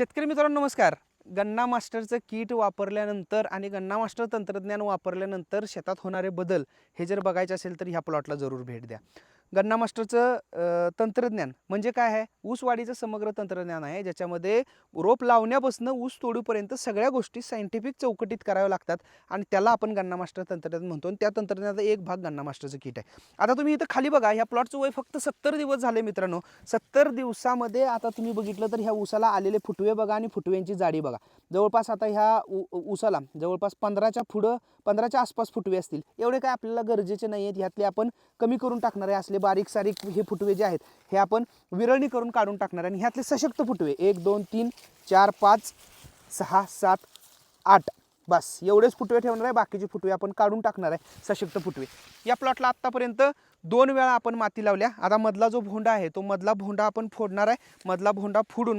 शेतकरी मित्रांनो नमस्कार. गन्ना मास्टरचं किट वापरल्यानंतर आणि गन्ना मास्टर तंत्रज्ञान वापरल्यानंतर शेतात होणारे बदल हे जर बघायचे असेल तर ह्या प्लॉटला जरूर भेट द्या. गन्ना मास्टरचं तंत्रज्ञान. म्हणजे काय आहे? ऊस वाढीचं समग्र तंत्रज्ञान आहे ज्याच्यामध्ये रोप लावण्यापासून ऊस तोडूपर्यंत सगळ्या गोष्टी सायंटिफिक चौकटीत कराव्या लागतात आणि त्याला आपण गन्ना मास्टर तंत्रज्ञान म्हणतो आणि त्या तंत्रज्ञानाचा एक भाग गन्ना मास्टरचं किट आहे. आता तुम्ही इथं खाली बघा ह्या प्लॉटचं वय फक्त सत्तर दिवस झाले मित्रांनो. सत्तर दिवसामध्ये आता तुम्ही बघितलं तर ह्या ऊसाला आलेले फुटवे बघा आणि फुटव्यांची जाडी बघा. जवळपास आता ह्या ऊ- ऊसाला जवळपास पंधराच्या पुढं पंधराच्या आसपास फुटवे असतील. एवढे काय आपल्याला गरजेचे नाही आहेत ह्यातले आपण कमी करून टाकणारे असले बारीक सारीक हे फुटवे जे आहेत हे आपण विरळणी करून काढून टाकणार आणि ह्यातले सशक्त फुटवे एक दोन तीन चार पाच सहा सात आठ बस. एवढेच फुटवे ठेवणार आहे बाकीचे फुटवे आपण काढून टाकणार आहे सशक्त फुटवे. या प्लॉटला आत्तापर्यंत दोन वेळा आपण माती लावल्या. आता मधला जो भोंडा आहे तो मधला भोंडा आपण फोडणार आहे. मधला भोंडा फोडून